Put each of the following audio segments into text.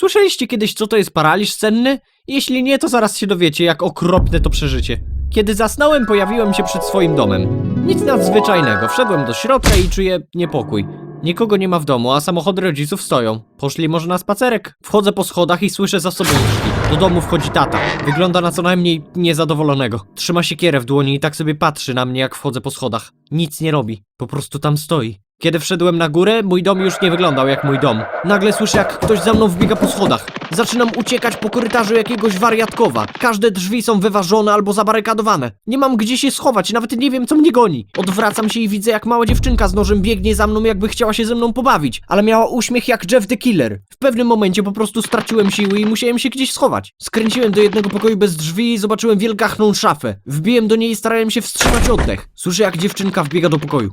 Słyszeliście kiedyś, co to jest paraliż senny? Jeśli nie, to zaraz się dowiecie, jak okropne to przeżycie. Kiedy zasnąłem, pojawiłem się przed swoim domem. Nic nadzwyczajnego. Wszedłem do środka i czuję niepokój. Nikogo nie ma w domu, a samochody rodziców stoją. Poszli może na spacerek. Wchodzę po schodach i słyszę za sobą drzwi. Do domu wchodzi tata. Wygląda na co najmniej niezadowolonego. Trzyma siekierę w dłoni i tak sobie patrzy na mnie, jak wchodzę po schodach. Nic nie robi. Po prostu tam stoi. Kiedy wszedłem na górę, mój dom już nie wyglądał jak mój dom. Nagle słyszę, jak ktoś za mną wbiega po schodach. Zaczynam uciekać po korytarzu jakiegoś wariatkowa. Każde drzwi są wyważone albo zabarykadowane. Nie mam gdzie się schować, nawet nie wiem, co mnie goni. Odwracam się i widzę, jak mała dziewczynka z nożem biegnie za mną, jakby chciała się ze mną pobawić. Ale miała uśmiech jak Jeff the Killer. W pewnym momencie po prostu straciłem siły i musiałem się gdzieś schować. Skręciłem do jednego pokoju bez drzwi i zobaczyłem wielgachną szafę. Wbiłem do niej i starałem się wstrzymać oddech. Słyszę, jak dziewczynka wbiega do pokoju.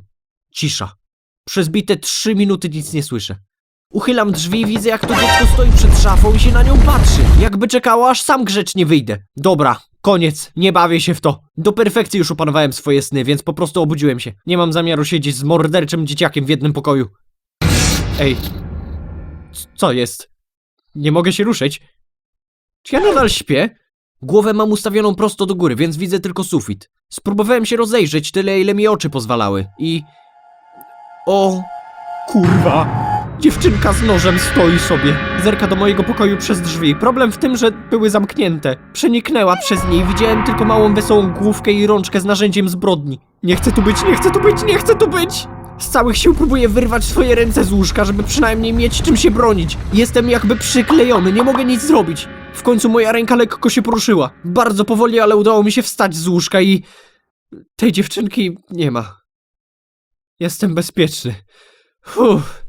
Cisza. Przez bite trzy minuty nic nie słyszę. Uchylam drzwi i widzę, jak to dziecko stoi przed szafą i się na nią patrzy. Jakby czekało, aż sam grzecznie wyjdę. Dobra, koniec, nie bawię się w to. Do perfekcji już opanowałem swoje sny, więc po prostu obudziłem się. Nie mam zamiaru siedzieć z morderczym dzieciakiem w jednym pokoju. Ej, co jest? Nie mogę się ruszyć. Czy ja nadal śpię? Głowę mam ustawioną prosto do góry, więc widzę tylko sufit. Spróbowałem się rozejrzeć tyle, ile mi oczy pozwalały i... O, kurwa. Dziewczynka z nożem stoi sobie. Zerka do mojego pokoju przez drzwi. Problem w tym, że były zamknięte. Przeniknęła przez nie i widziałem tylko małą wesołą główkę i rączkę z narzędziem zbrodni. Nie chcę tu być, nie chcę tu być, nie chcę tu być! Z całych sił próbuję wyrwać swoje ręce z łóżka, żeby przynajmniej mieć czym się bronić. Jestem jakby przyklejony, nie mogę nic zrobić. W końcu moja ręka lekko się poruszyła. Bardzo powoli, ale udało mi się wstać z łóżka i... Tej dziewczynki nie ma. Jestem bezpieczny. Uff.